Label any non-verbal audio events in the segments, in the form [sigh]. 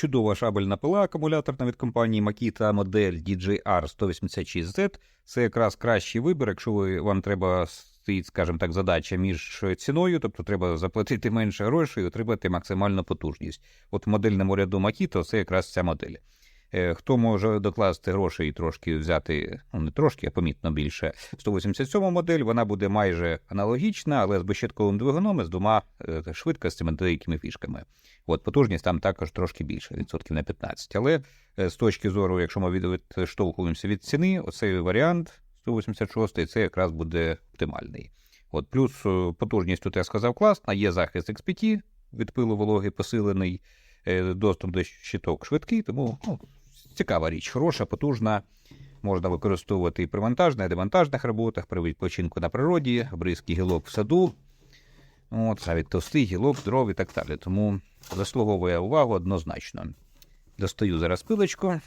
Чудова шабельна пила акумуляторна від компанії Makita модель DJR 186Z. Це якраз кращий вибір, якщо ви, вам треба стоїть, скажімо так, задача між ціною, тобто треба заплатити менше грошей і отримати максимальну потужність. От в модельному ряду Makito це якраз ця модель. Е, Хто може докласти грошей і трошки взяти, ну не трошки, а помітно більше. 187 модель вона буде майже аналогічна, але з безщитковим двигуном і з двома е, швидкостями деякими фішками. От потужність там також трошки більше, відсотків на 15. Але е, з точки зору, якщо ми відштовхуємося від ціни, оцей варіант 186 це якраз буде оптимальний. От плюс потужність тут я сказав класна, є захист XPT від пилу вологи посилений, доступ до щиток швидкий, тому ну, цікава річ, хороша, потужна. Можна використовувати і при вантажних, і демонтажних роботах, при відпочинку на природі, обрізки гілок в саду, от, навіть товстий гілок, дров і так далі. Тому заслуговує увагу однозначно. Достаю зараз пилочку.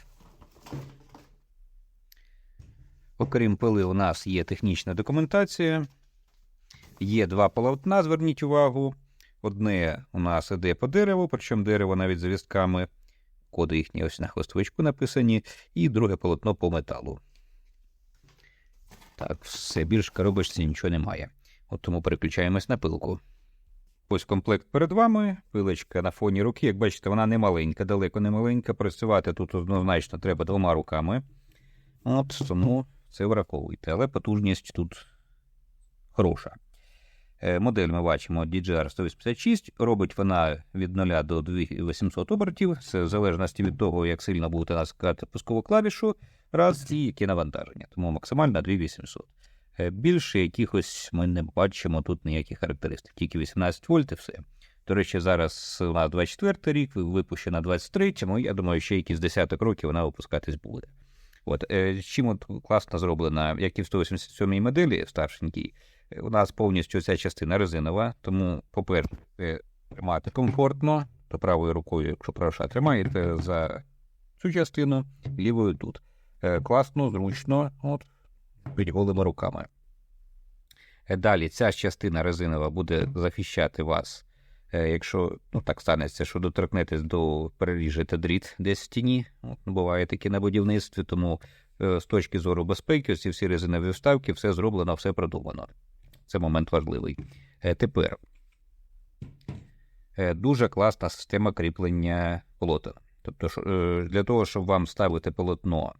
Окрім пили, у нас є технічна документація. Є два полотна, зверніть увагу. Одне у нас іде по дереву, причому дерево навіть з вістками. Коди їхні ось на хвостовичку написані, і друге полотно по металу. Так, все, більш коробочці нічого немає. От тому переключаємось на пилку. Ось комплект перед вами. Пилочка на фоні руки. Як бачите, вона не маленька, далеко не маленька. Працювати тут однозначно треба двома руками. От тому це враховуйте. Але потужність тут хороша. Е, Модель ми бачимо DJR 186. Робить вона від 0 до 2800 обертів. Це в залежності від того, як сильно будете натискати пускову клавішу, раз і яке навантаження. Тому максимально 2800. Е, Більше якихось ми не бачимо тут ніяких характеристик, тільки 18 вольт і все. До речі, зараз на 24 рік, випущена 23-му, я думаю, ще якісь десяток років вона випускатись буде. От, е, чим от класно зроблена, як і в 187-й моделі старшенькій, у нас повністю ця частина резинова, тому, по-перше, е, тримати комфортно, то правою рукою, якщо правша, тримаєте за цю частину, лівою тут. Е, класно, зручно, от, під голими руками. Е, Далі ця частина резинова буде захищати вас, е, якщо ну, так станеться, що доторкнетесь до переріжете дріт десь в стіні. От, буває таке на будівництві, тому е, з точки зору безпеки, ці всі резинові вставки, все зроблено, все продумано. Це момент важливий. Е, Тепер е, дуже класна система кріплення полотен. Тобто, е, для того, щоб вам ставити полотно,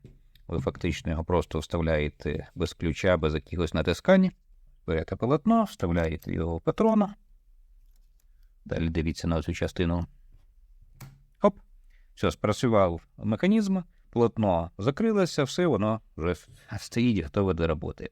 ви фактично його просто вставляєте без ключа, без якихось натискань. Берете полотно, вставляєте його в патрона. Далі дивіться на цю частину. Хоп. Все, спрацював механізм, полотно закрилося, все, воно вже стоїть готове до роботи.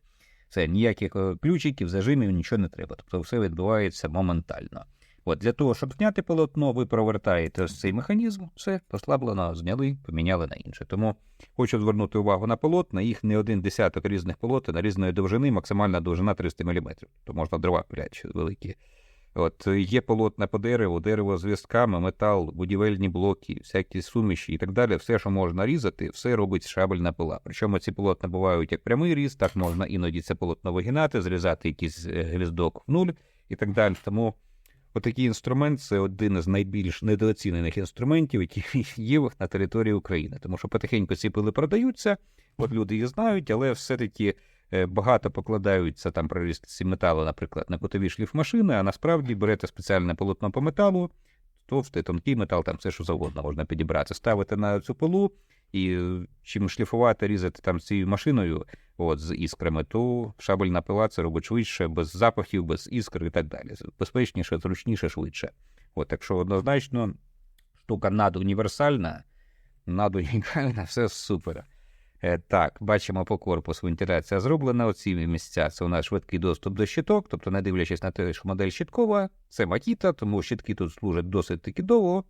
Це ніяких е, ключиків, зажимів, нічого не треба. Тобто все відбувається моментально. От для того, щоб зняти полотно, ви провертаєте ось цей механізм, все послаблено, зняли, поміняли на інше. Тому хочу звернути увагу на полотна. Їх не один десяток різних полотен різної довжини, максимальна довжина 300 мм. То можна дрова пилять великі. От е, є полотна по дереву, дерево з вістками, метал, будівельні блоки, всякі суміші і так далі. Все, що можна різати, все робить шабельна пила. Причому ці полотна бувають як прямий різ, так можна іноді це полотно вигинати, зрізати якийсь е, гвіздок в нуль і так далі. Тому отакий інструмент це один із найбільш недооцінених інструментів, які [laughs] є на території України. Тому що потихеньку ці пили продаються, от люди їх знають, але все-таки е, багато покладаються там прорізці металу, наприклад, на кутові шліфмашини, а насправді берете спеціальне полотно по металу, товстий, тонкий метал, там все що завгодно можна підібрати, ставити на цю пилу, і е, чим шліфувати, різати там цією машиною от, з іскрами, то шабельна пила це робить швидше, без запахів, без іскр і так далі. Безпечніше, зручніше, швидше. От, так що однозначно штука надуніверсальна, надунікальна, [laughs] все супер. Е, Так, бачимо по корпусу вентиляція зроблена. Оці місця це у нас швидкий доступ до щиток, тобто, не дивлячись на те, що модель щиткова, це Makita, тому щитки тут служать досить таки довго.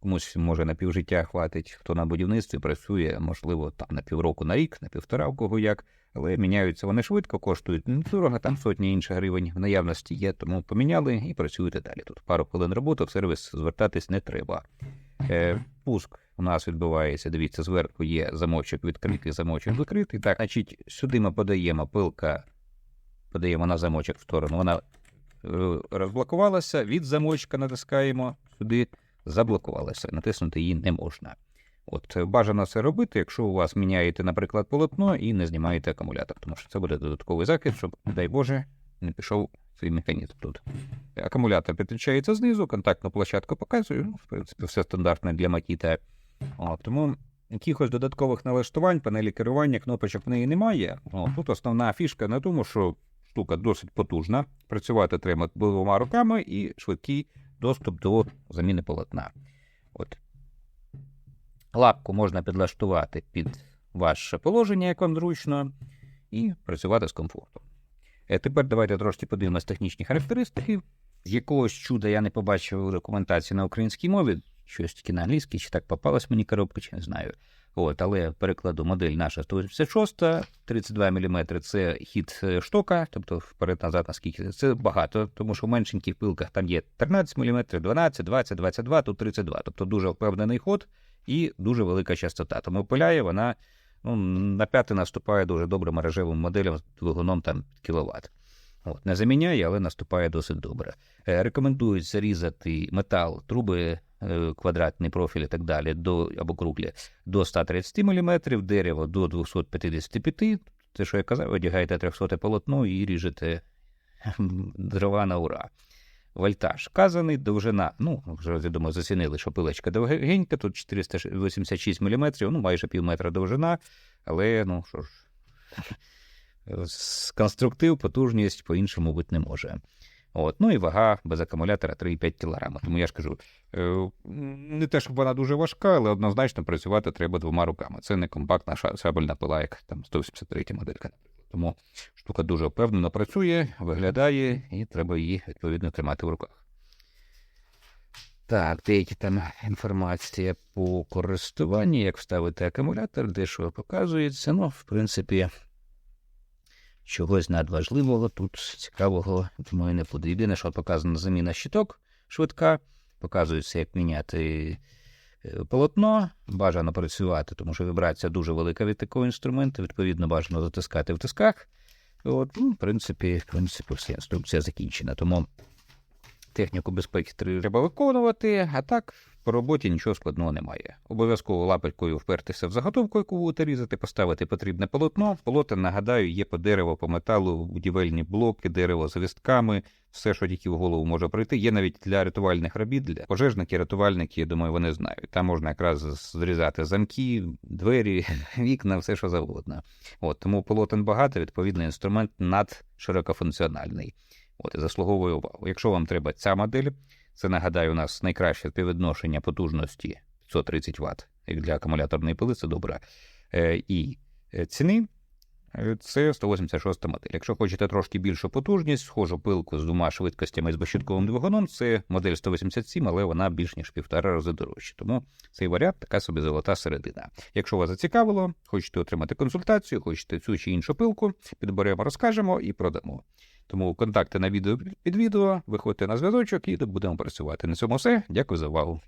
Комусь може на півжиття хватить, хто на будівництві працює, можливо, там на півроку на рік, на півтора в кого як, але міняються вони швидко, коштують недорого, там сотні інших гривень в наявності є, тому поміняли і працюєте далі. Тут пару хвилин роботи, в сервіс звертатись не треба. Е, пуск у нас відбувається. Дивіться, зверху є замочок відкритий, замочок закритий. Так, значить, сюди ми подаємо пилка, подаємо на замочок в сторону. Вона е, розблокувалася, від замочка натискаємо сюди. заблокувалася, натиснути її не можна. От е, бажано це робити, якщо у вас міняєте, наприклад, полотно і не знімаєте акумулятор, тому що це буде додатковий захист, щоб, дай Боже, не пішов цей механізм тут. Акумулятор підключається знизу, контактну площадку показую. Ну, в принципі, все стандартне для Makita. О, тому якихось додаткових налаштувань, панелі керування, кнопочок в неї немає. О, тут основна фішка на тому, що штука досить потужна. Працювати треба двома руками і швидкий доступ до заміни полотна. От. Лапку можна підлаштувати під ваше положення, як вам зручно, і працювати з комфортом. Е, Тепер давайте трошки подивимось технічні характеристики. З якогось чуда я не побачив документації на українській мові, щось таки на англійській, чи так попалась мені коробка, чи не знаю. От, але перекладу модель наша 186, 32 мм це хід е, штока, тобто вперед-назад, наскільки це багато, тому що в меншеньких пилках там є 13 мм, 12, 20, 22, тут 32, тобто дуже впевнений ход і дуже велика частота. Тому пиляє вона ну, на п'яти наступає дуже добре мережевим моделям з двигуном там кіловат. От, не заміняє, але наступає досить добре. Е, рекомендують зарізати метал, труби, е, квадратний профіль і так далі, до, або круглі, до 130 мм, дерево до 255 Це, що я казав, одягаєте 300 полотно і ріжете дрова на ура. Вольтаж вказаний, довжина, ну, вже, я думаю, зацінили, що пилочка довгенька, тут 486 мм, ну, майже пів метра довжина, але, ну, що ж, конструктив, потужність по-іншому бути не може. От, ну і вага без акумулятора 3,5 кг. Тому я ж кажу, е, не те, щоб вона дуже важка, але однозначно працювати треба двома руками. Це не компактна шабельна пила, як там 183 моделька, наприклад. Тому штука дуже впевнено працює, виглядає, і треба її відповідно тримати в руках. Так, деякі там інформація по користуванні, як вставити акумулятор, де що показується. Ну, в принципі, чогось надважливого тут цікавого, думаю, не буде. Єдине, що показана заміна щиток швидка, показується, як міняти е, полотно. Бажано працювати, тому що вібрація дуже велика від такого інструменту. Відповідно, бажано затискати в тисках. От, ну, в принципі, в принципі, все, інструкція закінчена. Тому техніку безпеки треба виконувати, а так по роботі нічого складного немає. Обов'язково лапелькою впертися в заготовку, яку будете різати, поставити потрібне полотно. Полотен, нагадаю, є по дереву, по металу, будівельні блоки, дерево з вістками, все, що тільки в голову може прийти. Є навіть для рятувальних робіт, для пожежники, рятувальники, я думаю, вони знають. Там можна якраз зрізати замки, двері, [laughs] вікна, все що завгодно. От тому полотен багато, відповідно, інструмент надширокофункціональний. От і заслуговує увагу. Якщо вам треба ця модель, це нагадаю, у нас найкраще співвідношення потужності 530 Вт, як для акумуляторної пили, це добре. Е, і е, ціни е, це 186 модель. Якщо хочете трошки більшу потужність, схожу пилку з двома швидкостями з безщитковим двигуном, це модель 187, але вона більш ніж півтора рази дорожча. Тому цей варіант така собі золота середина. Якщо вас зацікавило, хочете отримати консультацію, хочете цю чи іншу пилку, підберемо, розкажемо і продамо. Тому контакти на відео під відео, виходьте на зв'язочок і будемо працювати. На цьому все. Дякую за увагу.